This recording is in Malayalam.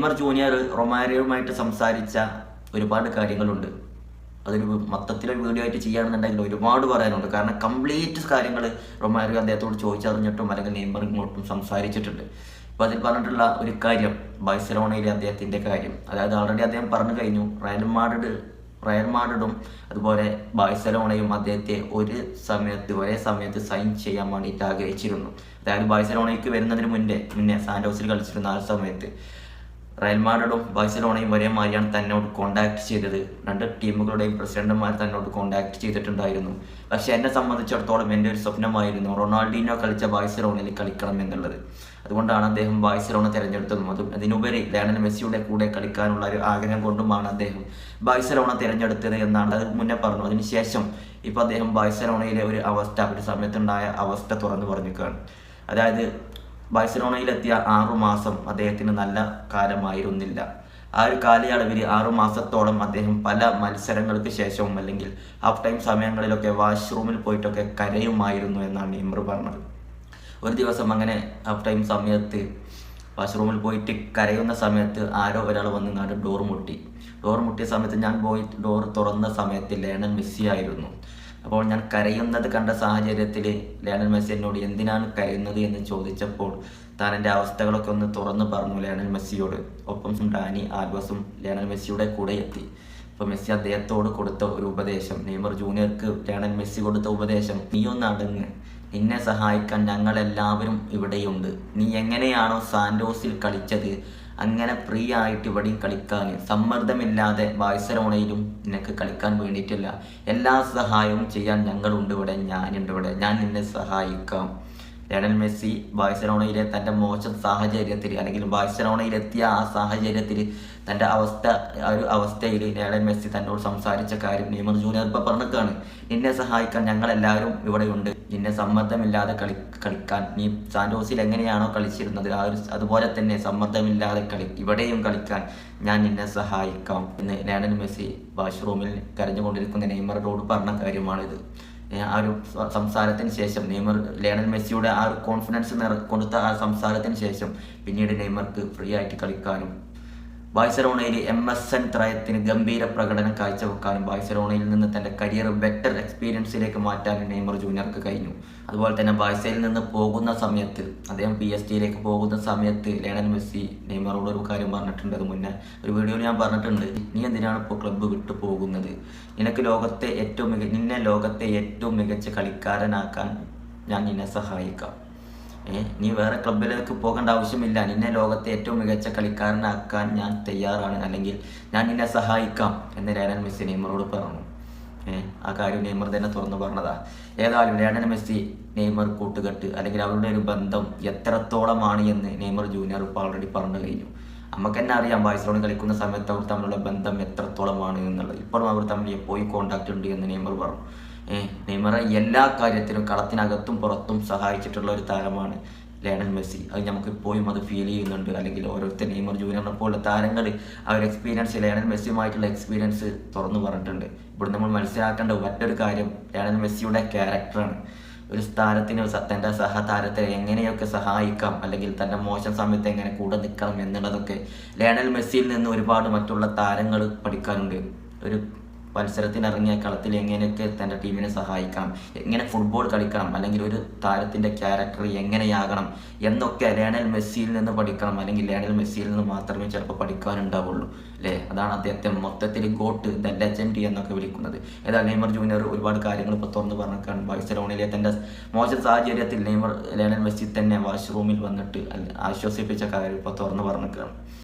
നെയ്മർ ജൂനിയർ റൊമാരിയുമായിട്ട് സംസാരിച്ച ഒരുപാട് കാര്യങ്ങളുണ്ട്. അതൊരു മൊത്തത്തിലൊരു വീഡിയോ ആയിട്ട് ചെയ്യുകയാണെന്നുണ്ടെങ്കിൽ ഒരുപാട് പറയാനുണ്ട്. കാരണം കംപ്ലീറ്റ് കാര്യങ്ങൾ റൊമാരിയോ അദ്ദേഹത്തോട് ചോദിച്ചറിഞ്ഞിട്ടും അല്ലെങ്കിൽ നെയ്മർ ഇങ്ങോട്ടും സംസാരിച്ചിട്ടുണ്ട്. അപ്പോൾ അതിൽ പറഞ്ഞിട്ടുള്ള ഒരു കാര്യം ബാഴ്സലോണയിലെ അദ്ദേഹത്തിന്റെ കാര്യം. അതായത് ഓൾറെഡി അദ്ദേഹം പറഞ്ഞു കഴിഞ്ഞു റയൽ മാഡ്രിഡ് റയൽ മാഡ്രിഡും അതുപോലെ ബാഴ്സലോണയും അദ്ദേഹത്തെ ഒരു സമയത്ത് ഒരേ സമയത്ത് സൈൻ ചെയ്യാൻ വേണ്ടിയിട്ട് ആഗ്രഹിച്ചിരുന്നു. അതായത് ബാഴ്സലോണയ്ക്ക് വരുന്നതിന് മുന്നേ മുന്നേ സാൻഡോസിൽ കളിച്ചിരുന്ന ആ സമയത്ത്. റയൽ മാഡ്രിഡും ബാഴ്സലോണയും ഒരേ മാതിരിയാണ് തന്നോട് കോണ്ടാക്ട് ചെയ്തത്. രണ്ട് ടീമുകളുടെയും പ്രസിഡന്റുമാർ തന്നോട് കോണ്ടാക്ട് ചെയ്തിട്ടുണ്ടായിരുന്നു. പക്ഷെ എന്നെ സംബന്ധിച്ചിടത്തോളം എന്റെ ഒരു സ്വപ്നമായിരുന്നു റൊണാൾഡീനോ കളിച്ച ബാഴ്സലോണയിൽ കളിക്കണം എന്നുള്ളത്. അതുകൊണ്ടാണ് അദ്ദേഹം ബാഴ്സലോണ തിരഞ്ഞെടുത്തതും. അതും അതിനുപരി ലയണൽ മെസ്സിയുടെ കൂടെ കളിക്കാനുള്ള ഒരു ആഗ്രഹം കൊണ്ടുമാണ് അദ്ദേഹം ബാഴ്സലോണ തിരഞ്ഞെടുത്തത് എന്നാണ് അത് മുന്നേ പറഞ്ഞു. അതിനുശേഷം ഇപ്പോൾ അദ്ദേഹം ബാഴ്സലോണയിലെ ഒരു അവസ്ഥ ഒരു സമയത്തുണ്ടായ അവസ്ഥ തുറന്നു പറഞ്ഞിരിക്കുകയാണ്. അതായത് ബാഴ്സലോണയിലെത്തിയ ആറു മാസം അദ്ദേഹത്തിന് നല്ല കാലമായിരുന്നില്ല. ആ ഒരു കാലയളവിൽ ആറു മാസത്തോളം അദ്ദേഹം പല മത്സരങ്ങൾക്ക് ശേഷവും അല്ലെങ്കിൽ ഹാഫ് ടൈം സമയങ്ങളിലൊക്കെ വാഷ്റൂമിൽ പോയിട്ടൊക്കെ കരയുമായിരുന്നു എന്നാണ് നെയ്മർ പറഞ്ഞത്. ഒരു ദിവസം അങ്ങനെ ഹാഫ് ടൈം സമയത്ത് വാഷ്റൂമിൽ പോയിട്ട് കരയുന്ന സമയത്ത് ആരോ ഒരാൾ വന്ന് നാട് ഡോർ മുട്ടി. ഡോർ മുട്ടിയ സമയത്ത് ഞാൻ പോയി ഡോർ തുറന്ന സമയത്ത് ലേണൽ മെസ്സി ആയിരുന്നു. അപ്പോൾ ഞാൻ കരയുന്നത് കണ്ട സാഹചര്യത്തിൽ ലയണൽ മെസ്സി എന്നോട് എന്തിനാണ് കരയുന്നത് എന്ന് ചോദിച്ചപ്പോൾ താൻ എന്റെ അവസ്ഥകളൊക്കെ ഒന്ന് തുറന്നു പറഞ്ഞു ലയണൽ മെസ്സിയോട്. ഒപ്പം ഡാനി ആൽബസും ലയണൽ മെസ്സിയുടെ കൂടെ എത്തി. അപ്പോൾ മെസ്സി അദ്ദേഹത്തോട് കൊടുത്ത ഒരു ഉപദേശം. നെയ്മർ ജൂനിയർക്ക് ലയണൽ മെസ്സി കൊടുത്ത ഉപദേശം നീ ഒന്ന് അടങ്ങ്. നിന്നെ സഹായിക്കാൻ ഞങ്ങളെല്ലാവരും ഇവിടെയുണ്ട്. നീ എങ്ങനെയാണോ സാൻഡോസിൽ കളിച്ചത് അങ്ങനെ ഫ്രീ ആയിട്ട് ഇവിടെയും കളിക്കാൻ. സമ്മർദ്ദമില്ലാതെ ബാഴ്സലോണയിലും നിനക്ക് കളിക്കാൻ വേണ്ടിയിട്ടില്ല. എല്ലാ സഹായവും ചെയ്യാൻ ഞങ്ങളുണ്ട് ഇവിടെ ഞാനുണ്ട് ഇവിടെ. ഞാൻ നിന്നെ സഹായിക്കാം. ലയണൽ മെസ്സി ബാഴ്സലോണയിലെ തന്റെ മോശം സാഹചര്യത്തിൽ അല്ലെങ്കിൽ ബാഴ്സലോണയിലെത്തിയ ആ സാഹചര്യത്തിൽ തന്റെ അവസ്ഥ ഒരു അവസ്ഥയിൽ ലയണൽ മെസ്സി തന്നോട് സംസാരിച്ച കാര്യം നെയ്മർ ജൂനിയർ ഇപ്പോൾ പറഞ്ഞിട്ടാണ് നിന്നെ സഹായിക്കാൻ ഞങ്ങളെല്ലാവരും ഇവിടെയുണ്ട്. നിന്നെ സമ്മർദ്ദമില്ലാതെ കളി കളിക്കാൻ. നീ സാന്റോസിൽ എങ്ങനെയാണോ കളിച്ചിരുന്നത് ആ ഒരു അതുപോലെ തന്നെ സമ്മർദ്ദമില്ലാതെ കളി ഇവിടെയും കളിക്കാൻ ഞാൻ നിന്നെ സഹായിക്കാം. എന്ന് ലയണൽ മെസ്സി വാഷ്റൂമിൽ കരഞ്ഞുകൊണ്ടിരിക്കുന്ന നെയ്മറിനോട് പറഞ്ഞ കാര്യമാണിത്. ആ ഒരു സംസാരത്തിന് ശേഷം നെയ്മർ ലേണൽ മെസ്സിയുടെ ആ കോൺഫിഡൻസ് കൊടുത്ത ആ സംസാരത്തിന് ശേഷം പിന്നീട് നെയ്മർക്ക് ഫ്രീ ആയിട്ട് കളിക്കാനും ബാഴ്സലോണയിൽ എം എസ് എൻ ത്രയത്തിന് ഗംഭീര പ്രകടനം കാഴ്ചവെക്കാനും ബാഴ്സലോണയിൽ നിന്ന് തന്റെ കരിയർ ബെറ്റർ എക്സ്പീരിയൻസിലേക്ക് മാറ്റാനും നെയ്മർ ജൂനിയർക്ക് കഴിഞ്ഞു. അതുപോലെ തന്നെ ബാഴ്സയിൽ നിന്ന് പോകുന്ന സമയത്ത് അദ്ദേഹം പി എസ് ടിയിലേക്ക് പോകുന്ന സമയത്ത് ലയണൽ മെസ്സി നെയ്മറോട് ഒരു കാര്യം പറഞ്ഞിട്ടുണ്ട്. അത് മുന്നേ ഒരു വീഡിയോയിൽ ഞാൻ പറഞ്ഞിട്ടുണ്ട്. നീ എന്തിനാണ് ഇപ്പോൾ ക്ലബ്ബ് വിട്ടു പോകുന്നത്? നിനക്ക് ലോകത്തെ ഏറ്റവും മികച്ച നിന്നെ ലോകത്തെ ഏറ്റവും മികച്ച കളിക്കാരനാക്കാൻ ഞാൻ നിന്നെ സഹായിക്കാം. നീ വേറെ ക്ലബിലേക്ക് പോകേണ്ട ആവശ്യമില്ല. നിന്നെ ലോകത്തെ ഏറ്റവും മികച്ച കളിക്കാരനാക്കാൻ ഞാൻ തയ്യാറാണ്. അല്ലെങ്കിൽ ഞാൻ നിന്നെ സഹായിക്കാം എന്ന് ലയണൽ മെസ്സി നെയ്മറോട് പറഞ്ഞു. ആ കാര്യം നെയ്മർ തന്നെ തുറന്നു പറഞ്ഞതാ. ഏതായാലും ലയണൽ മെസ്സി നെയ്മർ കൂട്ടുകെട്ട് അല്ലെങ്കിൽ അവരുടെ ഒരു ബന്ധം എത്രത്തോളമാണ് എന്ന് നെയ്മർ ജൂനിയർ ഇപ്പോൾ ഓൾറെഡി പറഞ്ഞു കഴിഞ്ഞു. നമുക്ക് തന്നെ അറിയാം ബാഴ്സലോണ കളിക്കുന്ന സമയത്ത് അവർ തമ്മിലുള്ള ബന്ധം എത്രത്തോളമാണ് എന്നുള്ളത്. ഇപ്പോഴും അവർ തമ്മിൽ എപ്പോഴും കോണ്ടാക്ട് ഉണ്ട് എന്ന് നെയ്മർ പറഞ്ഞു. നെയ്മറെ എല്ലാ കാര്യത്തിലും കളത്തിനകത്തും പുറത്തും സഹായിച്ചിട്ടുള്ള ഒരു താരമാണ് ലയണൽ മെസ്സി. അത് നമുക്ക് ഇപ്പോഴും അത് ഫീൽ ചെയ്യുന്നുണ്ട്. അല്ലെങ്കിൽ ഓരോരുത്തർ നെയ്മർ ജൂനിയറിനെ പോലുള്ള താരങ്ങൾ ആ ഒരു എക്സ്പീരിയൻസ് ലയണൽ മെസ്സിയുമായിട്ടുള്ള എക്സ്പീരിയൻസ് തുറന്നു പറഞ്ഞിട്ടുണ്ട്. ഇവിടെ നമ്മൾ മനസ്സിലാക്കേണ്ട മറ്റൊരു കാര്യം ലയണൽ മെസ്സിയുടെ ക്യാരക്ടറാണ് ഒരു സ്ഥാനത്തിന് തന്റെ സഹതാരത്തെ എങ്ങനെയൊക്കെ സഹായിക്കാം അല്ലെങ്കിൽ തന്റെ മോശം സമയത്ത് എങ്ങനെ കൂടെ നിൽക്കണം എന്നുള്ളതൊക്കെ ലയണൽ മെസ്സിയിൽ നിന്ന് ഒരുപാട് മറ്റുള്ള താരങ്ങൾ പഠിക്കാനുണ്ട്. ഒരു മത്സരത്തിനിറങ്ങിയ കളത്തിൽ എങ്ങനെയൊക്കെ തന്റെ ടീമിനെ സഹായിക്കാം എങ്ങനെ ഫുട്ബോൾ കളിക്കണം അല്ലെങ്കിൽ ഒരു താരത്തിന്റെ ക്യാരക്ടർ എങ്ങനെയാകണം എന്നൊക്കെ ലയണൽ മെസ്സിയിൽ നിന്ന് പഠിക്കണം അല്ലെങ്കിൽ ലയണൽ മെസ്സിയിൽ നിന്ന് മാത്രമേ ചിലപ്പോൾ പഠിക്കാനുണ്ടാവുള്ളൂ അല്ലേ? അതാണ് അദ്ദേഹത്തെ മൊത്തത്തിൽ ഗോട്ട് ദ ലെജൻഡ് എന്നൊക്കെ വിളിക്കുന്നത്. ഏതാ നെയ്മർ ജൂനിയർ ഒരുപാട് കാര്യങ്ങൾ ഇപ്പോൾ തുറന്നു പറഞ്ഞിട്ടാണ് ബാഴ്സലോണയിലെ തന്റെ മോശം സാഹചര്യത്തിൽ നെയ്മർ ലയണൽ മെസ്സി തന്നെ വാഷ്റൂമിൽ വന്നിട്ട് ആശ്വസിപ്പിച്ച കാര്യം ഇപ്പോൾ തുറന്നു പറഞ്ഞേക്കാണ്